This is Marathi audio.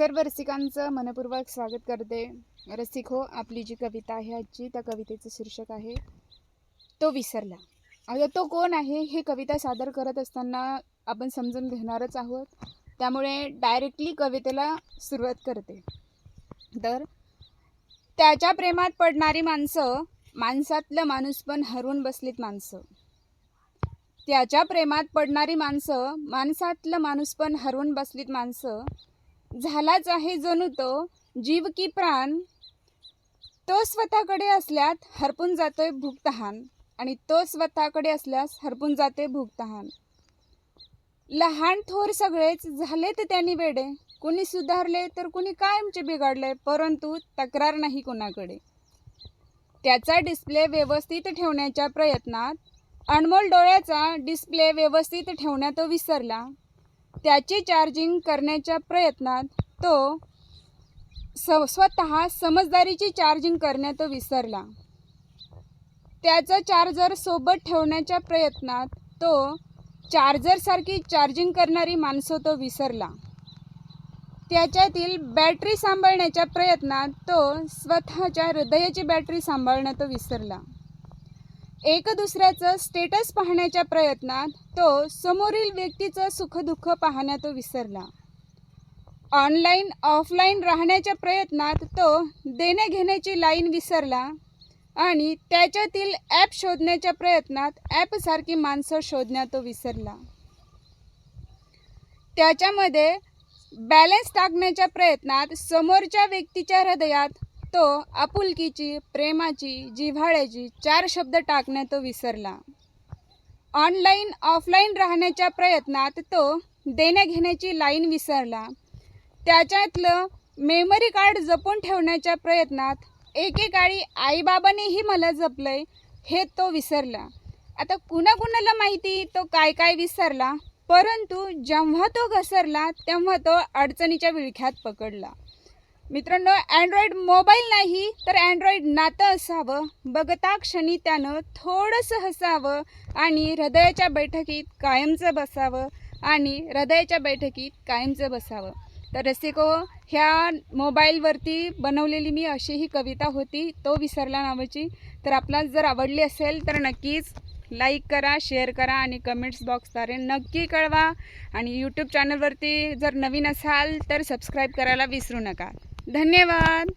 सर्व रसिकांचं मनपूर्वक स्वागत करते. रसिक हो आपली जी कविता आहे आजची त्या कवितेचं शीर्षक आहे तो विसरला. आता तो कोण आहे? हे कविता सादर करत असताना आपण समजून घेणारच आहोत. त्यामुळे डायरेक्टली कवितेला सुरुवात करते. तर त्याच्या प्रेमात पडणारी माणसं माणसातलं माणूस पण हरवून बसलीत माणसं. त्याच्या प्रेमात पडणारी माणसं माणसातलं माणूस पण हरवून बसलीत माणसं झालाच आहे जणू तो जीव की प्राण. तो स्वतःकडे असल्यात हरपून जातोय भूकतहान आणि तो स्वतःकडे असल्यास हरपून जाते भूकतहान लहान थोर सगळेच झाले तर त्यांनी वेडे. कुणी सुधारले तर कुणी कायमचे बिघडले परंतु तक्रार नाही कुणाकडे. त्याचा डिस्प्ले व्यवस्थित ठेवण्याच्या प्रयत्नात अनमोल डोळ्याचा डिस्प्ले व्यवस्थित ठेवण्यात तो विसरला. त्याची चार्जिंग करण्याच्या प्रयत्नात तो स स्वतः समजदारीची चार्जिंग करण्यात तो विसरला. त्याचा चार्जर सोबत ठेवण्याच्या प्रयत्नात तो चार्जरसारखी चार्जिंग करणारी माणसं तो विसरला. त्याच्यातील बॅटरी सांभाळण्याच्या प्रयत्नात तो स्वतःच्या हृदयाची बॅटरी सांभाळणं तो विसरला. एक दुसऱ्याचं स्टेटस पाहण्याच्या प्रयत्नात तो समोरील व्यक्तीचं सुखदुःख पाहण्या तो विसरला. ऑनलाईन ऑफलाईन राहण्याच्या प्रयत्नात तो देण्याघेण्याची लाईन विसरला आणि त्याच्यातील ॲप शोधण्याच्या प्रयत्नात ॲपसारखी माणसं शोधण्यात तो विसरला. त्याच्यामध्ये बॅलन्स टाकण्याच्या प्रयत्नात समोरच्या व्यक्तीच्या हृदयात तो आपुलकीची प्रेमाची जिव्हाळ्याची चार शब्द टाकण्यात तो विसरला. ऑनलाईन ऑफलाईन राहण्याच्या प्रयत्नात तो देण्याघेण्याची लाईन विसरला. त्याच्यातलं मेमरी कार्ड जपून ठेवण्याच्या प्रयत्नात एकेकाळी आईबाबानेही मला जपलंय हे तो विसरला. आता कुणाकुणाला माहिती तो काय काय विसरला? परंतु जेव्हा तो घसरला तेव्हा तो अडचणीच्या विळख्यात पकडला. मित्रांनो अँड्रॉइड मोबाईल नाही तर अँड्रॉइड नातं असावं. बघता क्षणी त्यानं थोडंसं हसावं आणि हृदयाच्या बैठकीत कायमचं बसावं आणि हृदयाच्या बैठकीत कायमचं बसावं. तर रसिको ह्या मोबाईलवरती बनवलेली मी अशी ही कविता होती तो विसरला नावाची. तर आपला जर आवडली असेल तर नक्कीच लाईक करा शेअर करा आणि कमेंट्स बॉक्सद्वारे नक्की कळवा. आणि यूट्यूब चॅनलवरती जर नवीन असाल तर सबस्क्राईब करायला विसरू नका. धन्यवाद.